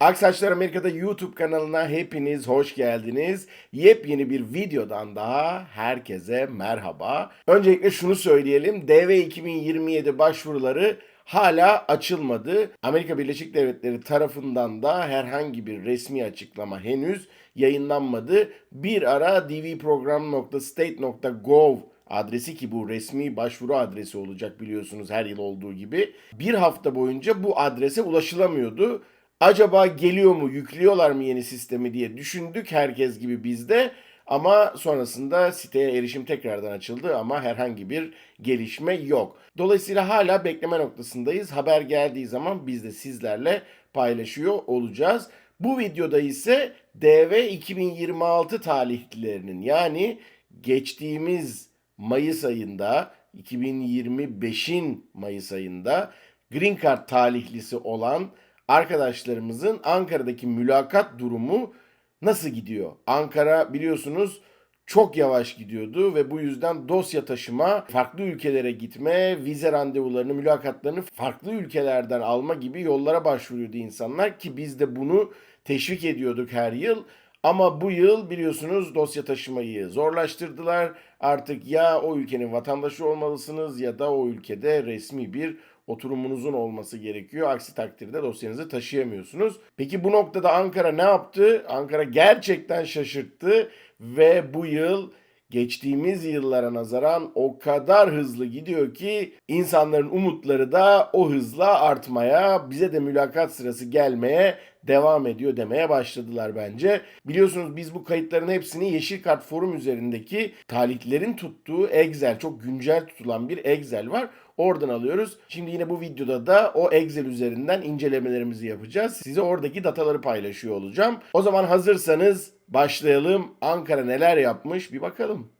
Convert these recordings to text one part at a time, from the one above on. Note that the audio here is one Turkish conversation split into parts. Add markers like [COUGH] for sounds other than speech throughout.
Aksaçlar Amerika'da YouTube kanalına hepiniz hoş geldiniz. Yepyeni bir videodan daha herkese merhaba. Öncelikle şunu söyleyelim. DV 2027 başvuruları hala açılmadı. Amerika Birleşik Devletleri tarafından da herhangi bir resmi açıklama henüz yayınlanmadı. Bir ara dvprogram.state.gov adresi ki bu resmi başvuru adresi olacak biliyorsunuz her yıl olduğu gibi. Bir hafta boyunca bu adrese ulaşılamıyordu. Acaba geliyor mu, yüklüyorlar mı yeni sistemi diye düşündük herkes gibi biz de. Ama sonrasında siteye erişim tekrardan açıldı ama herhangi bir gelişme yok. Dolayısıyla hala bekleme noktasındayız. Haber geldiği zaman biz de sizlerle paylaşıyor olacağız. Bu videoda ise DV 2026 talihlilerinin yani geçtiğimiz Mayıs ayında 2025'in Mayıs ayında Green Card talihlisi olan arkadaşlarımızın Ankara'daki mülakat durumu nasıl gidiyor? Ankara biliyorsunuz çok yavaş gidiyordu ve bu yüzden dosya taşıma, farklı ülkelere gitme, vize randevularını, mülakatlarını farklı ülkelerden alma gibi yollara başvuruyordu insanlar ki biz de bunu teşvik ediyorduk her yıl. Ama bu yıl biliyorsunuz dosya taşımayı zorlaştırdılar. Artık ya o ülkenin vatandaşı olmalısınız ya da o ülkede resmi bir oturumunuzun olması gerekiyor. Aksi takdirde dosyanızı taşıyamıyorsunuz. Peki bu noktada Ankara ne yaptı? Ankara gerçekten şaşırttı ve bu yıl geçtiğimiz yıllara nazaran o kadar hızlı gidiyor ki insanların umutları da o hızla artmaya, bize de mülakat sırası gelmeye devam ediyor demeye başladılar bence. Biliyorsunuz biz bu kayıtların hepsini Yeşil Kart Forum üzerindeki talihlerin tuttuğu Excel, çok güncel tutulan bir Excel var. Oradan alıyoruz. Şimdi yine bu videoda da o Excel üzerinden incelemelerimizi yapacağız. Size oradaki dataları paylaşıyor olacağım. O zaman hazırsanız başlayalım. Ankara neler yapmış bir bakalım.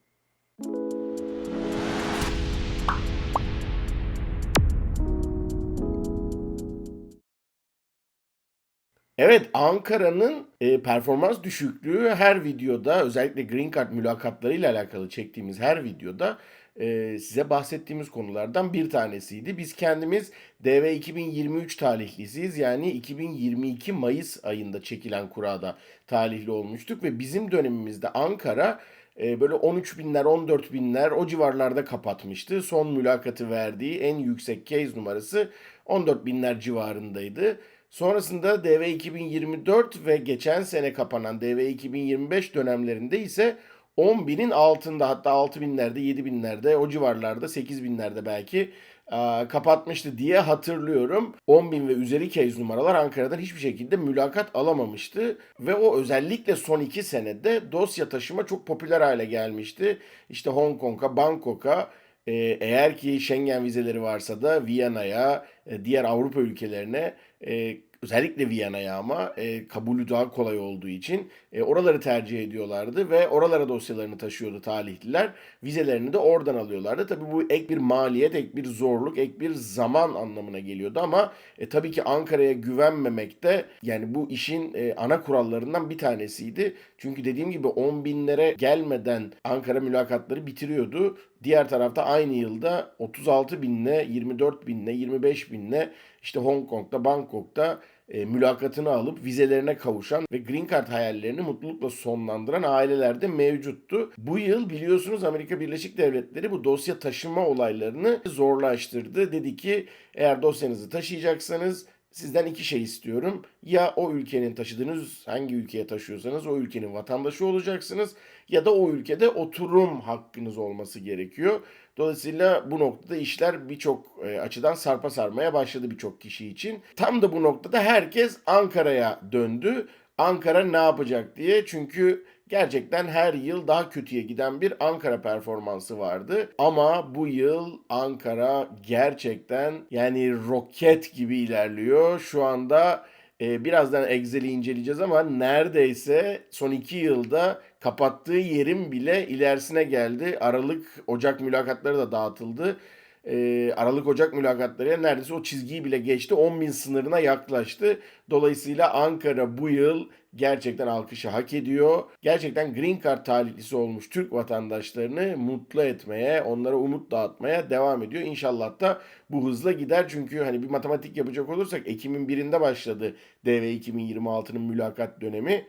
Evet Ankara'nın e, performans düşüklüğü her videoda özellikle Green Card mülakatlarıyla alakalı çektiğimiz her videoda e, size bahsettiğimiz konulardan bir tanesiydi. Biz kendimiz DV 2023 talihlisiyiz. Yani 2022 Mayıs ayında çekilen kurada talihli olmuştuk ve bizim dönemimizde Ankara e, böyle 13 binler 14 binler o civarlarda kapatmıştı. Son mülakatı verdiği en yüksek case numarası 14 binler civarındaydı. Sonrasında DV 2024 ve geçen sene kapanan DV 2025 dönemlerinde ise 10 binin altında hatta 6 binlerde 7 binlerde o civarlarda 8 binlerde belki e, kapatmıştı diye hatırlıyorum. 10 bin ve üzeri case numaralar Ankara'dan hiçbir şekilde mülakat alamamıştı. Ve o özellikle son 2 senede dosya taşıma çok popüler hale gelmişti. İşte Hong Kong'a, Bangkok'a e, eğer ki Schengen vizeleri varsa da Viyana'ya, e, diğer Avrupa ülkelerine e, özellikle Viyana'ya ama e, kabulü daha kolay olduğu için e, oraları tercih ediyorlardı ve oralara dosyalarını taşıyordu talihliler. Vizelerini de oradan alıyorlardı. Tabii bu ek bir maliyet, ek bir zorluk, ek bir zaman anlamına geliyordu ama e, tabii ki Ankara'ya güvenmemek de yani bu işin e, ana kurallarından bir tanesiydi. Çünkü dediğim gibi 10 binlere gelmeden Ankara mülakatları bitiriyordu. Diğer tarafta aynı yılda 36 binle, 24 binle, 25 binle işte Hong Kong'da, Bangkok'ta e, mülakatını alıp vizelerine kavuşan ve Green Card hayallerini mutlulukla sonlandıran aileler de mevcuttu. Bu yıl biliyorsunuz Amerika Birleşik Devletleri bu dosya taşıma olaylarını zorlaştırdı. Dedi ki eğer dosyanızı taşıyacaksanız sizden iki şey istiyorum. Ya o ülkenin taşıdığınız hangi ülkeye taşıyorsanız o ülkenin vatandaşı olacaksınız ya da o ülkede oturum hakkınız olması gerekiyor. Dolayısıyla bu noktada işler birçok e, açıdan sarpa sarmaya başladı birçok kişi için. Tam da bu noktada herkes Ankara'ya döndü. Ankara ne yapacak diye. Çünkü gerçekten her yıl daha kötüye giden bir Ankara performansı vardı. Ama bu yıl Ankara gerçekten yani roket gibi ilerliyor. Şu anda e, birazdan Excel'i inceleyeceğiz ama neredeyse son iki yılda kapattığı yerin bile ilerisine geldi. Aralık, Ocak mülakatları da dağıtıldı. e, Aralık-Ocak mülakatlarıyla neredeyse o çizgiyi bile geçti. 10 bin sınırına yaklaştı. Dolayısıyla Ankara bu yıl gerçekten alkışı hak ediyor. Gerçekten Green Card talihlisi olmuş Türk vatandaşlarını mutlu etmeye, onlara umut dağıtmaya devam ediyor. İnşallah da bu hızla gider. Çünkü hani bir matematik yapacak olursak Ekim'in birinde başladı DV 2026'nın mülakat dönemi.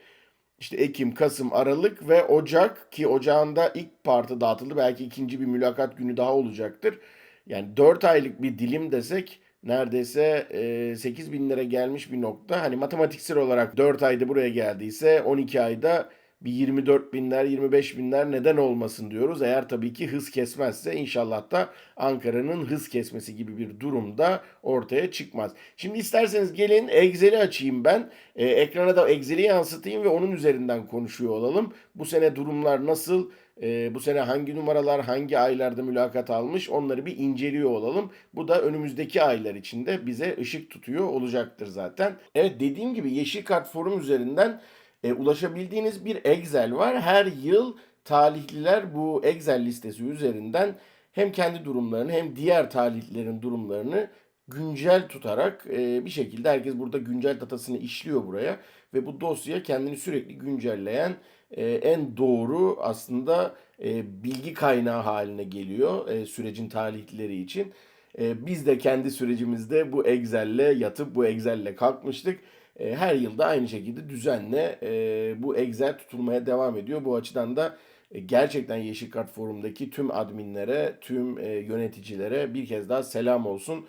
İşte Ekim, Kasım, Aralık ve Ocak ki ocağında ilk partı dağıtıldı. Belki ikinci bir mülakat günü daha olacaktır. Yani 4 aylık bir dilim desek neredeyse e, 8 bin lira gelmiş bir nokta. Hani matematiksel olarak 4 ayda buraya geldiyse 12 ayda bir 24 binler 25 binler neden olmasın diyoruz. Eğer tabii ki hız kesmezse inşallah da Ankara'nın hız kesmesi gibi bir durumda ortaya çıkmaz. Şimdi isterseniz gelin Excel'i açayım ben. E, ekrana da Excel'i yansıtayım ve onun üzerinden konuşuyor olalım. Bu sene durumlar nasıl? E, bu sene hangi numaralar hangi aylarda mülakat almış onları bir inceliyor olalım. Bu da önümüzdeki aylar içinde bize ışık tutuyor olacaktır zaten. Evet dediğim gibi Yeşil Kart Forum üzerinden e, ulaşabildiğiniz bir Excel var. Her yıl talihliler bu Excel listesi üzerinden hem kendi durumlarını hem diğer talihlilerin durumlarını güncel tutarak e, bir şekilde herkes burada güncel datasını işliyor buraya ve bu dosya kendini sürekli güncelleyen e, en doğru aslında e, bilgi kaynağı haline geliyor e, sürecin talihlileri için. E, biz de kendi sürecimizde bu Excel'le yatıp bu Excel'le kalkmıştık. E, her yılda aynı şekilde düzenle e, bu Excel tutulmaya devam ediyor. Bu açıdan da e, gerçekten Yeşil Kart Forum'daki tüm adminlere, tüm yöneticilere bir kez daha selam olsun.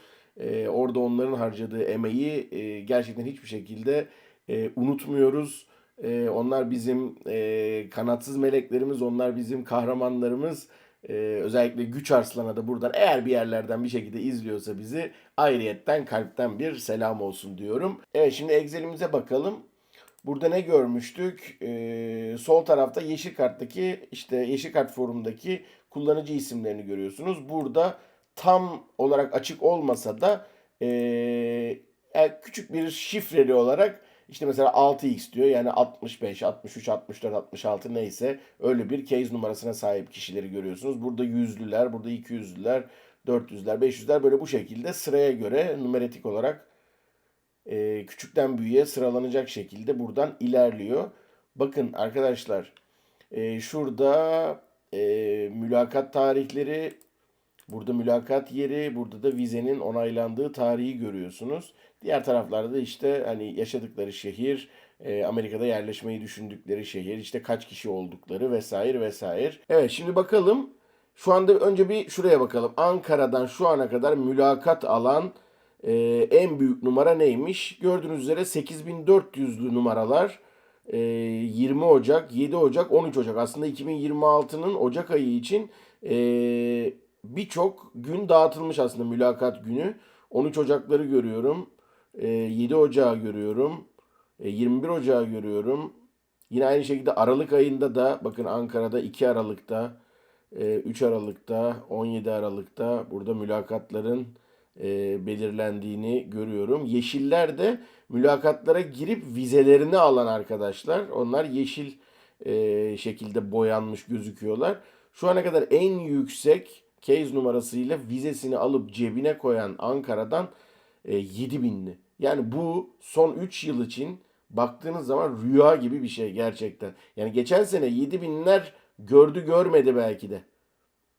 Orada onların harcadığı emeği gerçekten hiçbir şekilde unutmuyoruz. Onlar bizim kanatsız meleklerimiz, onlar bizim kahramanlarımız. Ee, özellikle Güç Arslan'a da buradan eğer bir yerlerden bir şekilde izliyorsa bizi ayrıyetten kalpten bir selam olsun diyorum. Evet şimdi Excel'imize bakalım. Burada ne görmüştük? Ee, sol tarafta yeşil karttaki işte yeşil kart forumdaki kullanıcı isimlerini görüyorsunuz. Burada tam olarak açık olmasa da ee, küçük bir şifreli olarak işte mesela 6x diyor yani 65, 63, 64, 66 neyse öyle bir case numarasına sahip kişileri görüyorsunuz. Burada yüzlüler, burada 200'lüler, 400'ler, 500'ler böyle bu şekilde sıraya göre numeretik olarak e, küçükten büyüğe sıralanacak şekilde buradan ilerliyor. Bakın arkadaşlar e, şurada e, mülakat tarihleri Burada mülakat yeri, burada da vizenin onaylandığı tarihi görüyorsunuz. Diğer taraflarda da işte hani yaşadıkları şehir, e, Amerika'da yerleşmeyi düşündükleri şehir, işte kaç kişi oldukları vesaire vesaire. Evet şimdi bakalım. Şu anda önce bir şuraya bakalım. Ankara'dan şu ana kadar mülakat alan e, en büyük numara neymiş? Gördüğünüz üzere 8400'lü numaralar. 20 Ocak, 7 Ocak, 13 Ocak. Aslında 2026'nın Ocak ayı için birçok gün dağıtılmış aslında mülakat günü. 13 Ocakları görüyorum. 7 Ocağı görüyorum. 21 Ocağı görüyorum. Yine aynı şekilde Aralık ayında da bakın Ankara'da 2 Aralık'ta, 3 Aralık'ta, 17 Aralık'ta burada mülakatların belirlendiğini görüyorum. Yeşiller de mülakatlara girip vizelerini alan arkadaşlar. Onlar yeşil şekilde boyanmış gözüküyorlar. Şu ana kadar en yüksek case numarasıyla vizesini alıp cebine koyan Ankara'dan e, 7 binli. Yani bu son 3 yıl için baktığınız zaman rüya gibi bir şey gerçekten. Yani geçen sene 7 binler gördü görmedi belki de.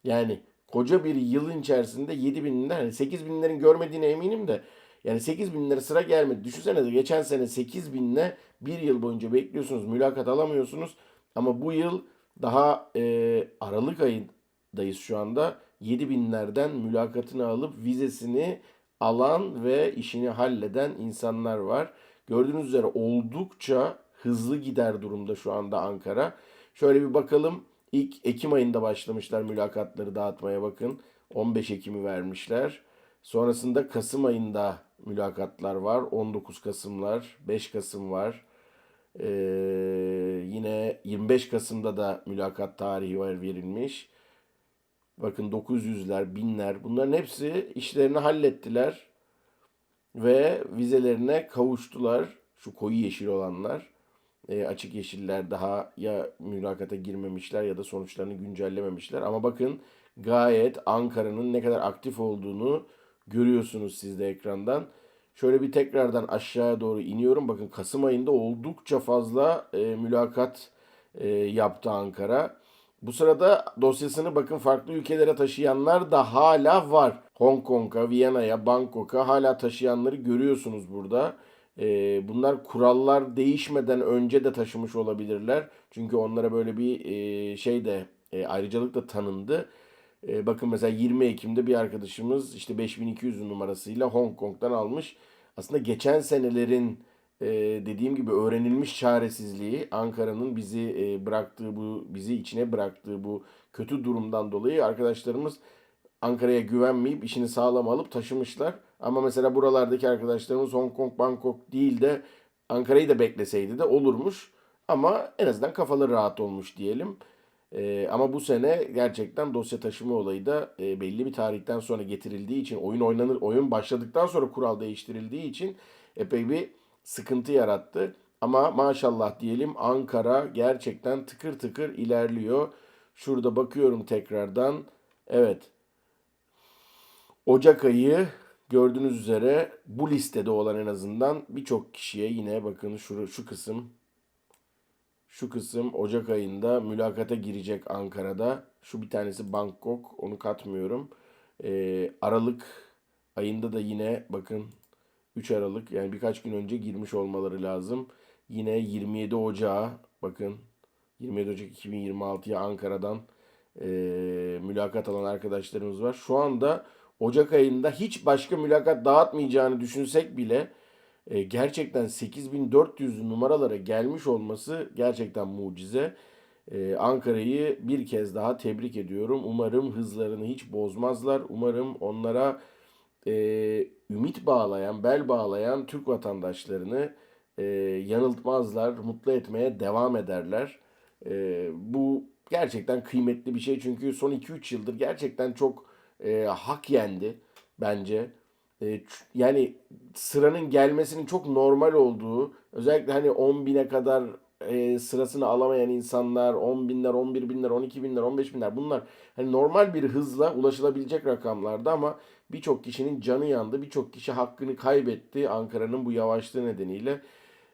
Yani koca bir yılın içerisinde 7 binler, yani 8 binlerin görmediğine eminim de yani 8 binlere sıra gelmedi. Düşünsene de geçen sene 8 binle bir yıl boyunca bekliyorsunuz, mülakat alamıyorsunuz. Ama bu yıl daha e, Aralık ayındayız şu anda. 7 binlerden mülakatını alıp vizesini alan ve işini halleden insanlar var. Gördüğünüz üzere oldukça hızlı gider durumda şu anda Ankara. Şöyle bir bakalım. İlk Ekim ayında başlamışlar mülakatları dağıtmaya bakın. 15 Ekim'i vermişler. Sonrasında Kasım ayında mülakatlar var. 19 Kasımlar, 5 Kasım var. Ee, yine 25 Kasım'da da mülakat tarihi var verilmiş. Bakın 900'ler, binler bunların hepsi işlerini hallettiler ve vizelerine kavuştular. Şu koyu yeşil olanlar. E, açık yeşiller daha ya mülakata girmemişler ya da sonuçlarını güncellememişler. Ama bakın gayet Ankara'nın ne kadar aktif olduğunu görüyorsunuz siz de ekrandan. Şöyle bir tekrardan aşağıya doğru iniyorum. Bakın Kasım ayında oldukça fazla e, mülakat e, yaptı Ankara. Bu sırada dosyasını bakın farklı ülkelere taşıyanlar da hala var. Hong Kong'a, Viyana'ya, Bangkok'a hala taşıyanları görüyorsunuz burada. Ee, bunlar kurallar değişmeden önce de taşımış olabilirler. Çünkü onlara böyle bir e, şey de e, ayrıcalık da tanındı. E, bakın mesela 20 Ekim'de bir arkadaşımız işte 5200 numarasıyla Hong Kong'dan almış. Aslında geçen senelerin e, dediğim gibi öğrenilmiş çaresizliği Ankara'nın bizi e, bıraktığı bu bizi içine bıraktığı bu kötü durumdan dolayı arkadaşlarımız Ankara'ya güvenmeyip işini sağlam alıp taşımışlar. Ama mesela buralardaki arkadaşlarımız Hong Kong, Bangkok değil de Ankara'yı da bekleseydi de olurmuş. Ama en azından kafaları rahat olmuş diyelim. Ee, ama bu sene gerçekten dosya taşıma olayı da e, belli bir tarihten sonra getirildiği için oyun oynanır oyun başladıktan sonra kural değiştirildiği için epey bir sıkıntı yarattı. Ama maşallah diyelim Ankara gerçekten tıkır tıkır ilerliyor. Şurada bakıyorum tekrardan. Evet. Ocak ayı gördüğünüz üzere bu listede olan en azından birçok kişiye yine bakın şu, şu kısım şu kısım Ocak ayında mülakata girecek Ankara'da. Şu bir tanesi Bangkok. Onu katmıyorum. Ee, Aralık ayında da yine bakın 3 Aralık yani birkaç gün önce girmiş olmaları lazım. Yine 27 Ocağı bakın 27 Ocak 2026'ya Ankara'dan e, mülakat alan arkadaşlarımız var. Şu anda Ocak ayında hiç başka mülakat dağıtmayacağını düşünsek bile e, gerçekten 8400 numaralara gelmiş olması gerçekten mucize. E, Ankara'yı bir kez daha tebrik ediyorum. Umarım hızlarını hiç bozmazlar. Umarım onlara e, ümit bağlayan, bel bağlayan Türk vatandaşlarını e, yanıltmazlar, mutlu etmeye devam ederler. E, bu gerçekten kıymetli bir şey çünkü son 2-3 yıldır gerçekten çok e, hak yendi bence. E, yani sıranın gelmesinin çok normal olduğu, özellikle hani 10 bine kadar e, sırasını alamayan insanlar, 10 binler, 11 binler, 12 binler, 15 binler bunlar hani normal bir hızla ulaşılabilecek rakamlardı ama birçok kişinin canı yandı, birçok kişi hakkını kaybetti Ankara'nın bu yavaşlığı nedeniyle.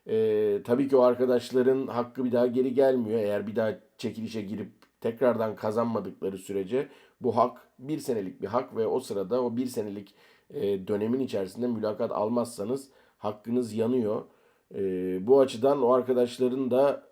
E, tabii ki o arkadaşların hakkı bir daha geri gelmiyor eğer bir daha çekilişe girip tekrardan kazanmadıkları sürece bu hak bir senelik bir hak ve o sırada o bir senelik e, dönemin içerisinde mülakat almazsanız hakkınız yanıyor. E, bu açıdan o arkadaşların da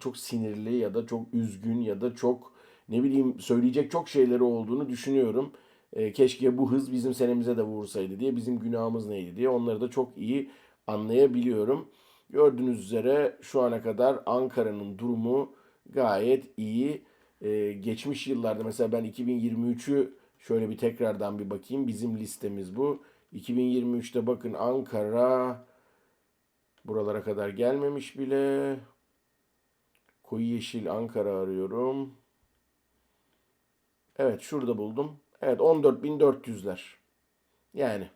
çok sinirli ya da çok üzgün ya da çok ne bileyim söyleyecek çok şeyleri olduğunu düşünüyorum. E, keşke bu hız bizim senemize de vursaydı diye bizim günahımız neydi diye onları da çok iyi anlayabiliyorum. Gördüğünüz üzere şu ana kadar Ankara'nın durumu gayet iyi. Ee, geçmiş yıllarda mesela ben 2023'ü şöyle bir tekrardan bir bakayım. Bizim listemiz bu. 2023'te bakın Ankara buralara kadar gelmemiş bile. Koyu yeşil Ankara arıyorum. Evet şurada buldum. Evet 14.400'ler. Yani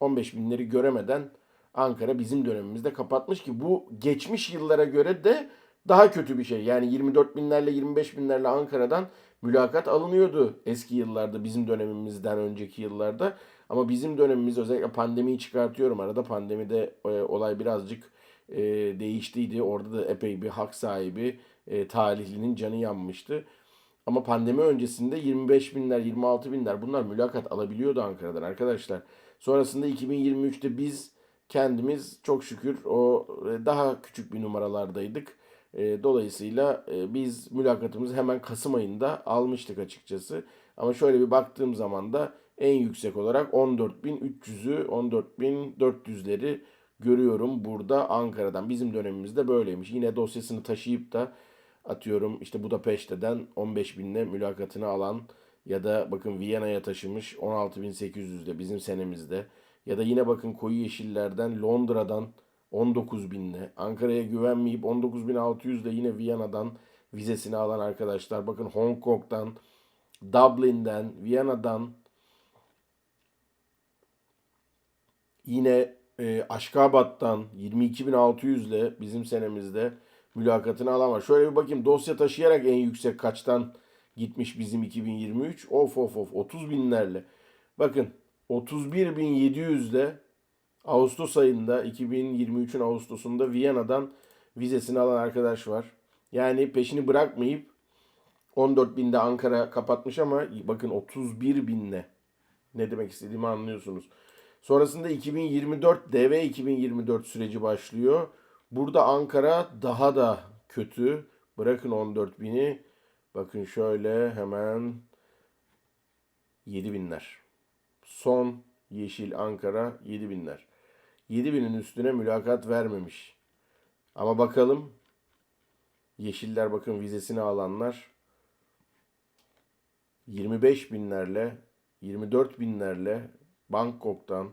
15 binleri göremeden Ankara bizim dönemimizde kapatmış ki bu geçmiş yıllara göre de daha kötü bir şey. Yani 24 binlerle 25 binlerle Ankara'dan mülakat alınıyordu eski yıllarda bizim dönemimizden önceki yıllarda. Ama bizim dönemimiz özellikle pandemiyi çıkartıyorum arada pandemide e, olay birazcık e, değiştiydi. Orada da epey bir hak sahibi e, talihlinin canı yanmıştı. Ama pandemi öncesinde 25 binler, 26 binler bunlar mülakat alabiliyordu Ankara'dan arkadaşlar. Sonrasında 2023'te biz kendimiz çok şükür o e, daha küçük bir numaralardaydık. E, dolayısıyla e, biz mülakatımızı hemen Kasım ayında almıştık açıkçası. Ama şöyle bir baktığım zaman da en yüksek olarak 14.300'ü 14.400'leri görüyorum burada Ankara'dan. Bizim dönemimizde böyleymiş. Yine dosyasını taşıyıp da atıyorum işte Budapeşte'den 15 binle mülakatını alan ya da bakın Viyana'ya taşımış 16.800'de bizim senemizde. Ya da yine bakın koyu yeşillerden Londra'dan 19 binle. Ankara'ya güvenmeyip 19.600 ile yine Viyana'dan vizesini alan arkadaşlar. Bakın Hong Kong'dan, Dublin'den, Viyana'dan yine e, Aşkabat'tan 22.600 ile bizim senemizde mülakatını alan var. Şöyle bir bakayım dosya taşıyarak en yüksek kaçtan gitmiş bizim 2023. Of of of 30 binlerle. Bakın 31.700'de Ağustos ayında 2023'ün Ağustos'unda Viyana'dan vizesini alan arkadaş var. Yani peşini bırakmayıp 14 binde Ankara kapatmış ama bakın 31 binle. Ne demek istediğimi anlıyorsunuz. Sonrasında 2024 DV 2024 süreci başlıyor. Burada Ankara daha da kötü. Bırakın 14 bini. Bakın şöyle hemen 7 binler. Son yeşil Ankara 7 binler. 7 binin üstüne mülakat vermemiş. Ama bakalım yeşiller bakın vizesini alanlar 25 binlerle 24 binlerle Bangkok'tan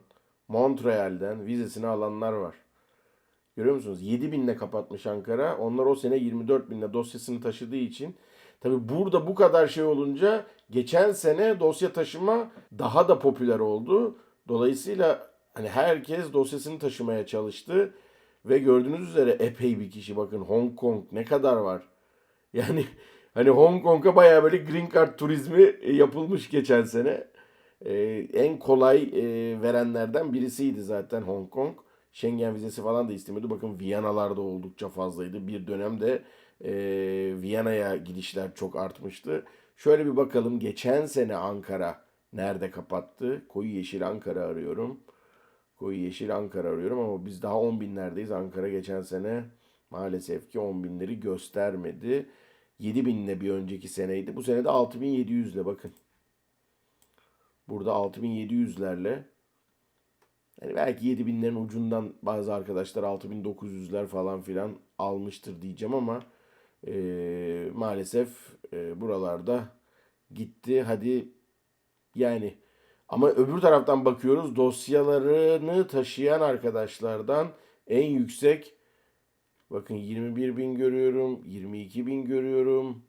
Montreal'den vizesini alanlar var. Görüyor musunuz? 7 binle kapatmış Ankara. Onlar o sene 24 binle dosyasını taşıdığı için. Tabi burada bu kadar şey olunca geçen sene dosya taşıma daha da popüler oldu. Dolayısıyla hani herkes dosyasını taşımaya çalıştı. Ve gördüğünüz üzere epey bir kişi bakın Hong Kong ne kadar var. [LAUGHS] Yani hani Hong Kong'a bayağı böyle green card turizmi yapılmış geçen sene. Ee, en kolay e, verenlerden birisiydi zaten Hong Kong. Schengen vizesi falan da istemiyordu. Bakın Viyana'larda oldukça fazlaydı. Bir dönemde e, Viyana'ya gidişler çok artmıştı. Şöyle bir bakalım geçen sene Ankara nerede kapattı? Koyu yeşil Ankara arıyorum. Koyu yeşil Ankara arıyorum ama biz daha 10 binlerdeyiz. Ankara geçen sene maalesef ki 10 binleri göstermedi. 7 binle bir önceki seneydi. Bu sene de 6700 ile bakın. Burada 6700'lerle yani belki 7000'lerin ucundan bazı arkadaşlar 6900'ler falan filan almıştır diyeceğim ama e, maalesef e, buralarda gitti. Hadi yani ama öbür taraftan bakıyoruz dosyalarını taşıyan arkadaşlardan en yüksek bakın 21 bin görüyorum, 22 bin görüyorum.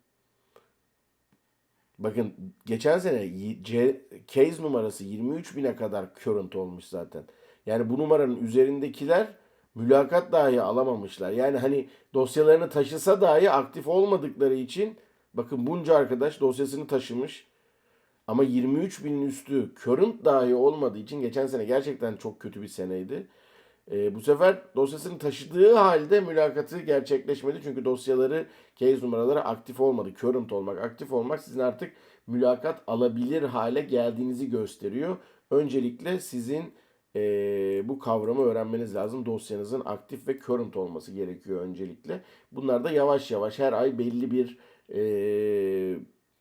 Bakın geçen sene C, case numarası 23 bine kadar current olmuş zaten. Yani bu numaranın üzerindekiler mülakat dahi alamamışlar. Yani hani dosyalarını taşısa dahi aktif olmadıkları için bakın bunca arkadaş dosyasını taşımış. Ama 23 binin üstü current dahi olmadığı için geçen sene gerçekten çok kötü bir seneydi. E, bu sefer dosyasını taşıdığı halde mülakatı gerçekleşmedi. Çünkü dosyaları, case numaraları aktif olmadı. Current olmak, aktif olmak sizin artık mülakat alabilir hale geldiğinizi gösteriyor. Öncelikle sizin e, bu kavramı öğrenmeniz lazım. Dosyanızın aktif ve current olması gerekiyor öncelikle. Bunlar da yavaş yavaş her ay belli bir e,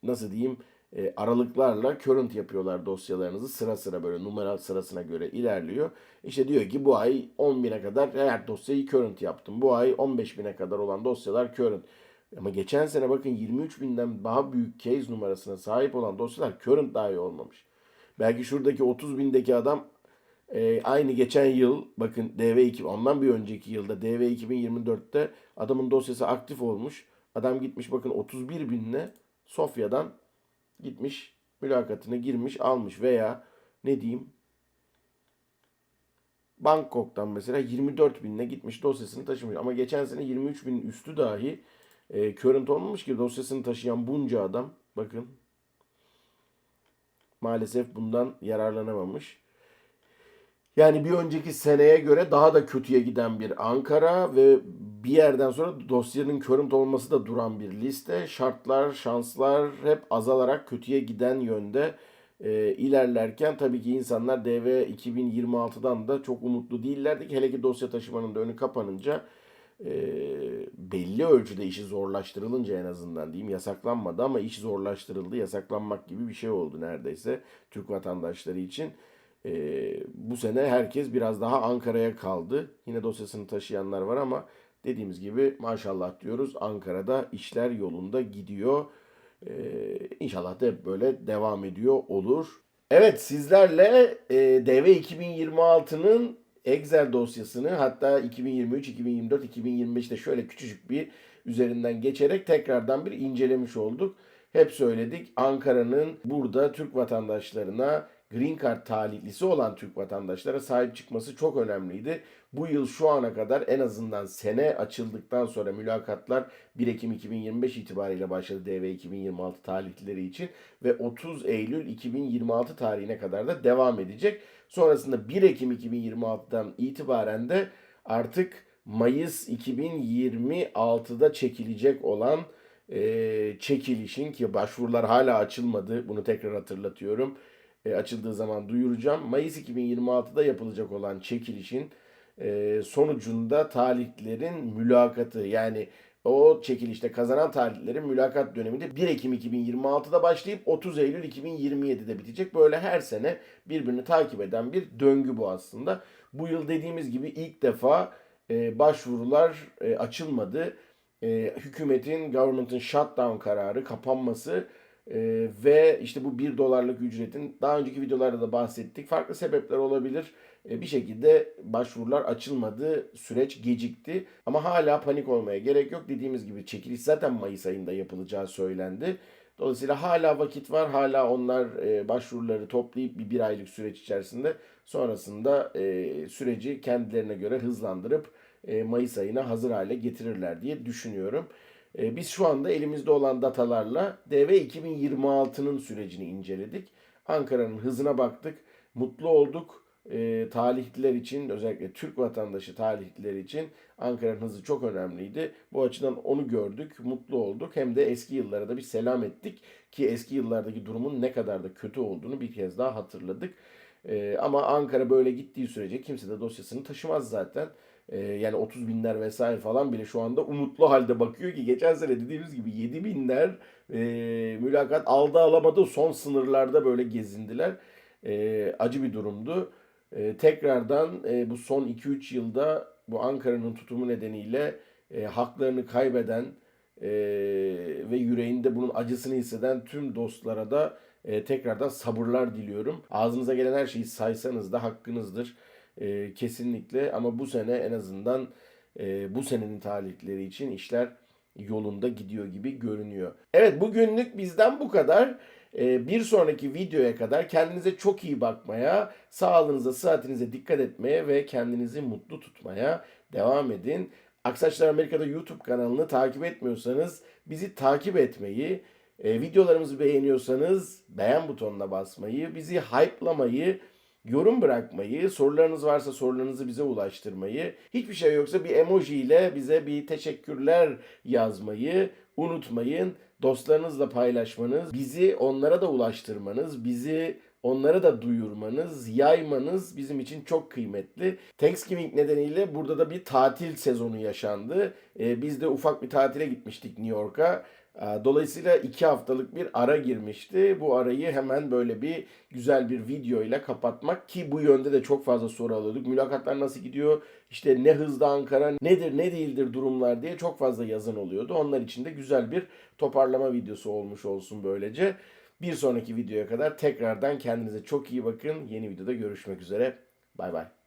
nasıl diyeyim e, aralıklarla current yapıyorlar dosyalarınızı. Sıra sıra böyle numara sırasına göre ilerliyor. İşte diyor ki bu ay 10 bine kadar her dosyayı current yaptım. Bu ay 15 bine kadar olan dosyalar current. Ama geçen sene bakın 23 binden daha büyük case numarasına sahip olan dosyalar current dahi olmamış. Belki şuradaki 30 bindeki adam e, aynı geçen yıl bakın DV2 ondan bir önceki yılda DV 2024'te adamın dosyası aktif olmuş. Adam gitmiş bakın 31 binle Sofya'dan gitmiş mülakatına girmiş almış veya ne diyeyim Bangkok'tan mesela 24 binle gitmiş dosyasını taşımış. Ama geçen sene 23 binin üstü dahi e, current olmamış ki dosyasını taşıyan bunca adam bakın maalesef bundan yararlanamamış. Yani bir önceki seneye göre daha da kötüye giden bir Ankara ve bir yerden sonra dosyanın current olması da duran bir liste. Şartlar, şanslar hep azalarak kötüye giden yönde e, ilerlerken tabii ki insanlar DV 2026'dan da çok umutlu değillerdi hele ki dosya taşımanın da önü kapanınca e, belli ölçüde işi zorlaştırılınca en azından diyeyim yasaklanmadı ama iş zorlaştırıldı yasaklanmak gibi bir şey oldu neredeyse Türk vatandaşları için. E, bu sene herkes biraz daha Ankara'ya kaldı. Yine dosyasını taşıyanlar var ama dediğimiz gibi maşallah diyoruz Ankara'da işler yolunda gidiyor. Ee, inşallah da hep böyle devam ediyor olur. Evet sizlerle e, DV 2026'nın Excel dosyasını hatta 2023, 2024, 2025'te şöyle küçücük bir üzerinden geçerek tekrardan bir incelemiş olduk. Hep söyledik Ankara'nın burada Türk vatandaşlarına Green Card talihlisi olan Türk vatandaşlara sahip çıkması çok önemliydi. Bu yıl şu ana kadar en azından sene açıldıktan sonra mülakatlar 1 Ekim 2025 itibariyle başladı DV 2026 talihlileri için ve 30 Eylül 2026 tarihine kadar da devam edecek. Sonrasında 1 Ekim 2026'dan itibaren de artık Mayıs 2026'da çekilecek olan e, çekilişin ki başvurular hala açılmadı. Bunu tekrar hatırlatıyorum. E, açıldığı zaman duyuracağım. Mayıs 2026'da yapılacak olan çekilişin e, sonucunda talihlilerin mülakatı yani o çekilişte kazanan talihlilerin mülakat döneminde 1 Ekim 2026'da başlayıp 30 Eylül 2027'de bitecek. Böyle her sene birbirini takip eden bir döngü bu aslında. Bu yıl dediğimiz gibi ilk defa e, başvurular e, açılmadı. E, hükümetin, government'ın shutdown kararı, kapanması e, ve işte bu 1 dolarlık ücretin daha önceki videolarda da bahsettik. Farklı sebepler olabilir. E, bir şekilde başvurular açılmadı, süreç gecikti. Ama hala panik olmaya gerek yok. Dediğimiz gibi çekiliş zaten Mayıs ayında yapılacağı söylendi. Dolayısıyla hala vakit var. Hala onlar e, başvuruları toplayıp bir, bir aylık süreç içerisinde sonrasında e, süreci kendilerine göre hızlandırıp e, Mayıs ayına hazır hale getirirler diye düşünüyorum. E, biz şu anda elimizde olan datalarla DV 2026'nın sürecini inceledik. Ankara'nın hızına baktık. Mutlu olduk. E, talihliler için özellikle Türk vatandaşı talihliler için Ankara'nın hızı çok önemliydi. Bu açıdan onu gördük, mutlu olduk. Hem de eski yıllara da bir selam ettik ki eski yıllardaki durumun ne kadar da kötü olduğunu bir kez daha hatırladık. E, ama Ankara böyle gittiği sürece kimse de dosyasını taşımaz zaten. E, yani 30 binler vesaire falan bile şu anda umutlu halde bakıyor ki geçen sene dediğimiz gibi 7 binler e, mülakat aldı alamadı son sınırlarda böyle gezindiler. E, acı bir durumdu. E, tekrardan e, bu son 2-3 yılda bu Ankara'nın tutumu nedeniyle e, haklarını kaybeden e, ve yüreğinde bunun acısını hisseden tüm dostlara da e, tekrardan sabırlar diliyorum. Ağzınıza gelen her şeyi saysanız da hakkınızdır. E, kesinlikle ama bu sene en azından e, bu senenin talihleri için işler yolunda gidiyor gibi görünüyor. Evet bugünlük bizden bu kadar. E, bir sonraki videoya kadar kendinize çok iyi bakmaya, sağlığınıza, sıhhatinize dikkat etmeye ve kendinizi mutlu tutmaya devam edin. Aksaçlar Amerika'da YouTube kanalını takip etmiyorsanız bizi takip etmeyi, e, videolarımızı beğeniyorsanız beğen butonuna basmayı, bizi hype'lamayı, yorum bırakmayı, sorularınız varsa sorularınızı bize ulaştırmayı, hiçbir şey yoksa bir emoji ile bize bir teşekkürler yazmayı unutmayın. Dostlarınızla paylaşmanız, bizi onlara da ulaştırmanız, bizi onlara da duyurmanız, yaymanız bizim için çok kıymetli. Thanksgiving nedeniyle burada da bir tatil sezonu yaşandı. Ee, biz de ufak bir tatile gitmiştik New York'a. Dolayısıyla iki haftalık bir ara girmişti. Bu arayı hemen böyle bir güzel bir video ile kapatmak ki bu yönde de çok fazla soru alıyorduk. Mülakatlar nasıl gidiyor? İşte ne hızda Ankara, nedir ne değildir durumlar diye çok fazla yazın oluyordu. Onlar için de güzel bir toparlama videosu olmuş olsun böylece. Bir sonraki videoya kadar tekrardan kendinize çok iyi bakın. Yeni videoda görüşmek üzere. Bay bay.